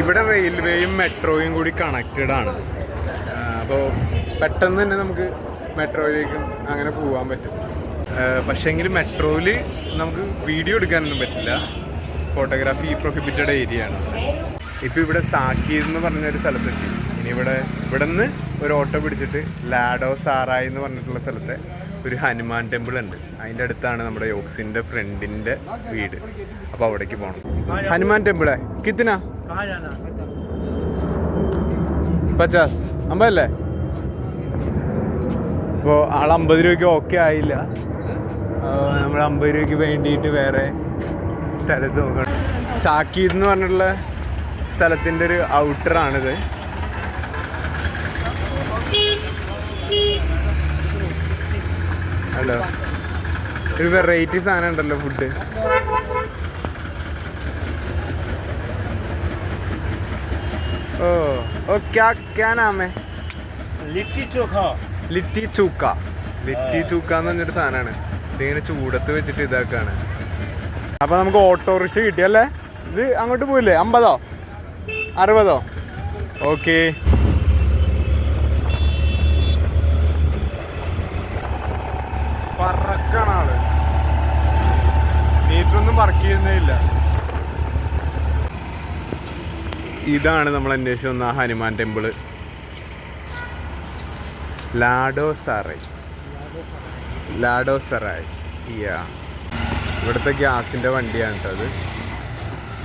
ഇവിടെ റെയിൽവേയും മെട്രോയും കൂടി കണക്റ്റഡ് ആണ്. അപ്പോൾ പെട്ടെന്ന് തന്നെ നമുക്ക് മെട്രോയിലേക്കും അങ്ങനെ പോകാൻ പറ്റും. പക്ഷേങ്കിൽ മെട്രോയിൽ നമുക്ക് വീഡിയോ എടുക്കാനൊന്നും പറ്റില്ല. ഫോട്ടോഗ്രാഫി പ്രൊഹിബിറ്റഡ് ഏരിയ ആണ്. ഇപ്പോൾ ഇവിടെ സാക്കീർ എന്ന് പറഞ്ഞൊരു സ്ഥലത്തെത്തി. ഇനി ഇവിടെ ഇവിടെ നിന്ന് ഒരു ഓട്ടോ പിടിച്ചിട്ട് ലാഡോ സാറായി എന്ന് പറഞ്ഞിട്ടുള്ള സ്ഥലത്തെ ഒരു ഹനുമാൻ ടെമ്പിൾ ഉണ്ട്. അതിന്റെ അടുത്താണ് നമ്മുടെ യോക്സിന്റെ ഫ്രണ്ടിന്റെ വീട്. അപ്പോൾ അവിടേക്ക് പോകണം ഹനുമാൻ ടെമ്പിളേ കിത്തിനാ? कहाँ जाना പച്ചാസ് അമ്പതല്ലേ അപ്പോൾ ആൾ അമ്പത് രൂപയ്ക്ക് ഓക്കെ ആയില്ല നമ്മൾ അമ്പത് രൂപയ്ക്ക് വേണ്ടിയിട്ട് വേറെ സ്ഥലത്ത് നോക്കണം സാക്കീർ എന്ന് പറഞ്ഞിട്ടുള്ള സ്ഥലത്തിൻ്റെ ഒരു ഔട്ടറാണിത് ഹലോ ഒരു വെറൈറ്റി സാധനം ഉണ്ടല്ലോ ഫുഡ് ഓ ഓ ക്യാ ക്യാ നാം ഹേ लिट्टी चोखा ലിറ്റി ചൂക്ക ലിറ്റി ചൂക്ക എന്ന് പറഞ്ഞൊരു സാധനമാണ് ഇതിങ്ങനെ ചൂടത്ത് വെച്ചിട്ട് ഇതാക്കാണ് അപ്പൊ നമുക്ക് ഓട്ടോറിക്ഷ കിട്ടിയല്ലേ ഇത് അങ്ങോട്ട് പോയില്ലേ അമ്പതോ അറുപതോ ഓക്കെ ഇതാണ് നമ്മൾ അന്വേഷിച്ച് വന്ന ഹനുമാൻ ടെമ്പിൾ. ലാഡോ സറൈ. ലാഡോ സറായ് യാ. ഇവിടുത്തെ ഗ്യാസിന്റെ വണ്ടിയാണ് കേട്ടോ അത്.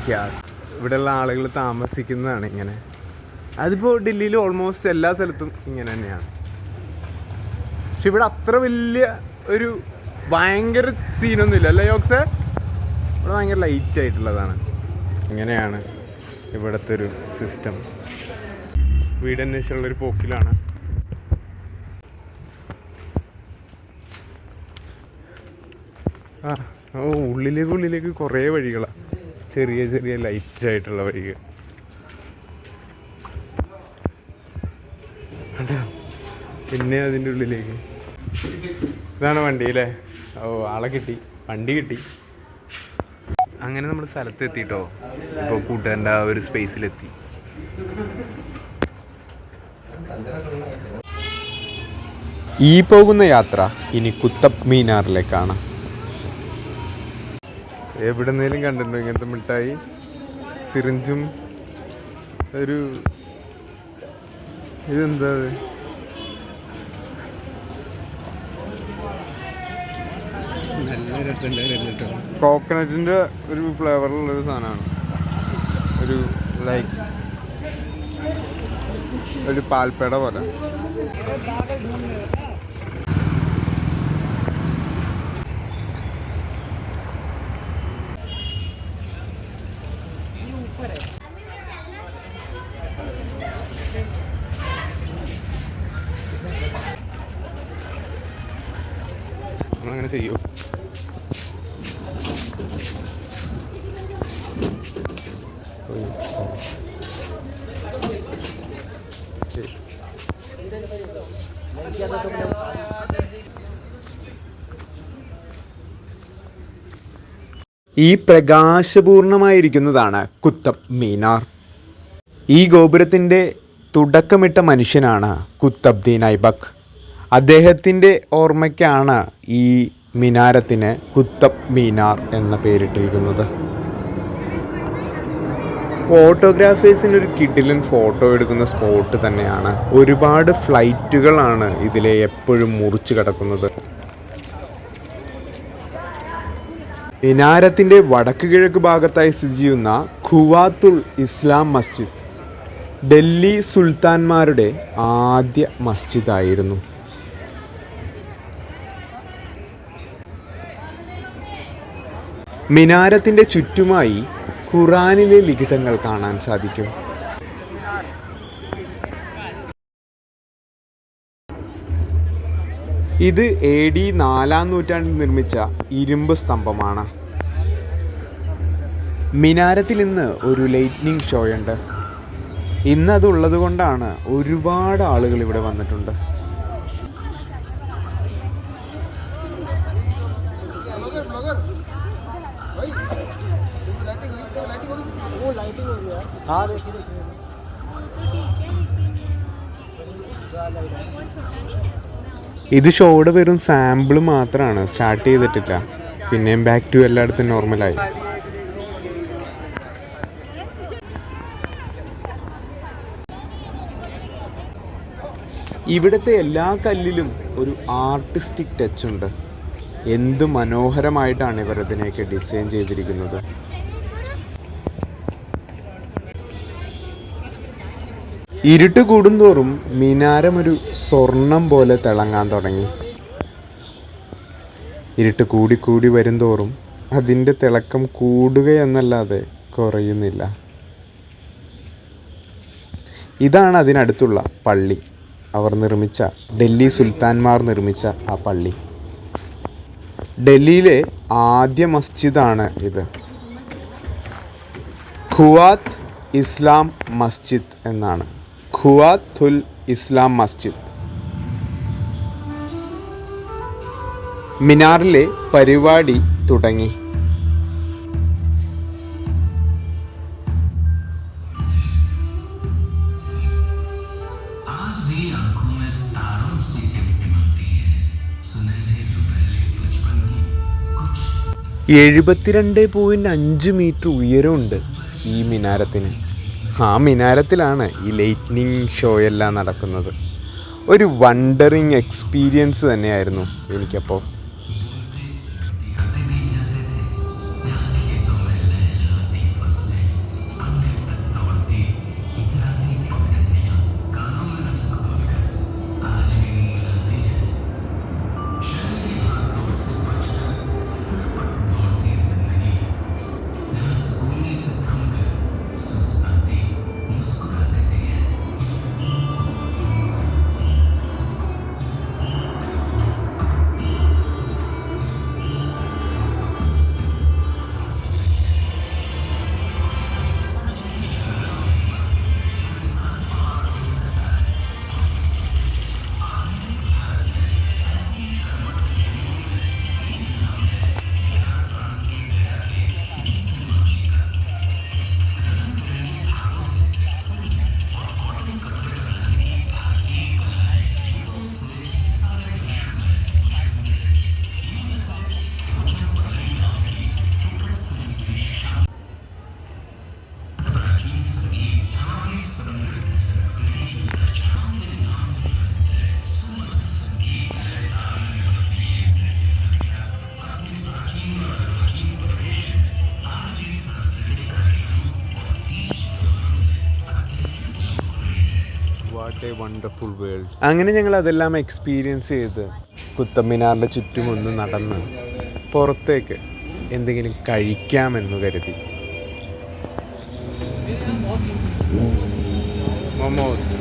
ഗ്യാസ്. ഇവിടെയുള്ള ആളുകൾ താമസിക്കുന്നതാണ് ഇങ്ങനെ. അതിപ്പോൾ ഡൽഹിയിൽ ഓൾമോസ്റ്റ് എല്ലാ സ്ഥലത്തും ഇങ്ങനെ തന്നെയാണ്. പക്ഷെ ഇവിടെ അത്ര വലിയ ഒരു ഭയങ്കര സീനൊന്നുമില്ല അല്ലേ യോക്സേ? ഇവിടെ ഭയങ്കര ലൈറ്റ് ആയിട്ടുള്ളതാണ്. ഇങ്ങനെയാണ്. ഇവിടുത്തെ ഒരു സിസ്റ്റം വീട് അന്വേഷിച്ചുള്ളൊരു പോക്കിലാണ്. ആ ഓ ഉള്ളിലേക്ക് ഉള്ളിലേക്ക് കുറേ വഴികളാണ് ചെറിയ ചെറിയ ലൈറ്റ് ആയിട്ടുള്ള വഴികൾ? പിന്നെ അതിന്റെ ഉള്ളിലേക്ക്. ഇതാണ് വണ്ടി അല്ലേ? ഓ ആളെ കിട്ടി. വണ്ടി കിട്ടി. അങ്ങനെ നമ്മൾ സ്ഥലത്ത് എത്തിയിട്ടോ ഇപ്പോൾ കൂട്ടുകാരന്റെ ആ ഒരു സ്പേസിലെത്തി ഈ പോകുന്ന യാത്ര ഇനി കുത്തബ് മീനാറിലേക്കാണ്. എവിടെന്നേലും കണ്ടിട്ടുണ്ടോ ഇങ്ങനത്തെ മിഠായി? സിറിഞ്ചും ഒരു ഇതെന്താ കേട്ടോ ഒരു ഫ്ലേവറുള്ള ഒരു സാധനമാണ്. ഒരു ലൈക്ക് ഒരു പാൽപ്പേട പോലെ. അങ്ങനെ ചെയ്യൂ. ഈ പ്രകാശപൂർണമായിരിക്കുന്നതാണ് കുത്തബ് മീനാർ. ഈ ഗോപുരത്തിന്റെ തുടക്കമിട്ട മനുഷ്യനാണ് കുത്തബ്ദീൻ ഐബക് അദ്ദേഹത്തിന്റെ ഓർമ്മയ്ക്കാണ് ഈ മിനാരത്തിന് കുത്തബ് മീനാർ എന്ന പേരിട്ടിരിക്കുന്നത്. ഫോട്ടോഗ്രാഫേഴ്സിന് ഒരു കിഡിലൻ ഫോട്ടോ എടുക്കുന്ന സ്പോട്ട് തന്നെയാണ്. ഒരുപാട് ഫ്ലൈറ്റുകളാണ് ഇതിലെ എപ്പോഴും മുറിച്ചു കിടക്കുന്നത്. മിനാരത്തിന്റെ വടക്ക് കിഴക്ക് ഭാഗത്തായി സ്ഥിതി ചെയ്യുന്ന ഖുവാത്തുൽ ഇസ്ലാം മസ്ജിദ് ഡൽഹി സുൽത്താൻമാരുടെ ആദ്യ മസ്ജിദായിരുന്നു. മിനാരത്തിന്റെ ചുറ്റുമായി ഖുറാനിലെ ലിഖിതങ്ങൾ കാണാൻ സാധിക്കും. ഇത് എ ഡി നാലാം നൂറ്റാണ്ടിൽ നിർമ്മിച്ച ഇരുമ്പ് സ്തംഭമാണ്. മിനാരത്തിൽ ഇന്ന് ഒരു ലൈറ്റ്നിങ് ഷോയുണ്ട് ഇന്നതുള്ളത് കൊണ്ടാണ് ഒരുപാട് ആളുകൾ ഇവിടെ വന്നിട്ടുണ്ട്. ഇത് ഷോയുടെ വെറും സാമ്പിൾ മാത്രമാണ് സ്റ്റാർട്ട് ചെയ്തിട്ടില്ല. പിന്നെയും ബാക്ക് ടു എല്ലായിടത്തും നോർമലായി ഇവിടുത്തെ എല്ലാ കല്ലിലും ഒരു ആർട്ടിസ്റ്റിക് ടച്ച് ഉണ്ട്. എന്ത് മനോഹരമായിട്ടാണ് ഇവർ ഇതിനെയൊക്കെ ഡിസൈൻ ചെയ്തിരിക്കുന്നത്. ഇരുട്ട് കൂടുന്തോറും മിനാരം ഒരു സ്വർണം പോലെ തിളങ്ങാൻ തുടങ്ങി. ഇരുട്ട് കൂടിക്കൂടി വരുംതോറും അതിന്റെ തിളക്കം കൂടുകയെന്നല്ലാതെ കുറയുന്നില്ല. ഇതാണ് അതിനടുത്തുള്ള പള്ളി. അവർ നിർമ്മിച്ച ഡൽഹി സുൽത്താൻമാർ നിർമ്മിച്ച ആ പള്ളി. ഡൽഹിയിലെ ആദ്യ മസ്ജിദാണ് ഇത്. ഖുവാത്ത് ഇസ്ലാം മസ്ജിദ് എന്നാണ്. ഖുവാത്തുൽ ഇസ്ലാം മസ്ജിദ്. മിനാറിലെ പരിപാടി തുടങ്ങി. എഴുപത്തിരണ്ട് പോയിന്റ് അഞ്ച് മീറ്റർ ഉയരമുണ്ട് ഈ മിനാരത്തിന്. ആ മിനാരത്തിലാണ് ഈ ലൈറ്റ്നിങ് ഷോ എല്ലാം നടക്കുന്നത്. ഒരു വണ്ടറിങ് എക്സ്പീരിയൻസ് തന്നെയായിരുന്നു എനിക്കപ്പോൾ അങ്ങനെ ഞങ്ങൾ അതെല്ലാം എക്സ്പീരിയൻസ് ചെയ്ത് കുത്തമ്മിനാറിന്റെ ചുറ്റും ഒന്ന് നടന്ന് പുറത്തേക്ക് എന്തെങ്കിലും കഴിക്കാമെന്ന് കരുതി. മൊമോസ്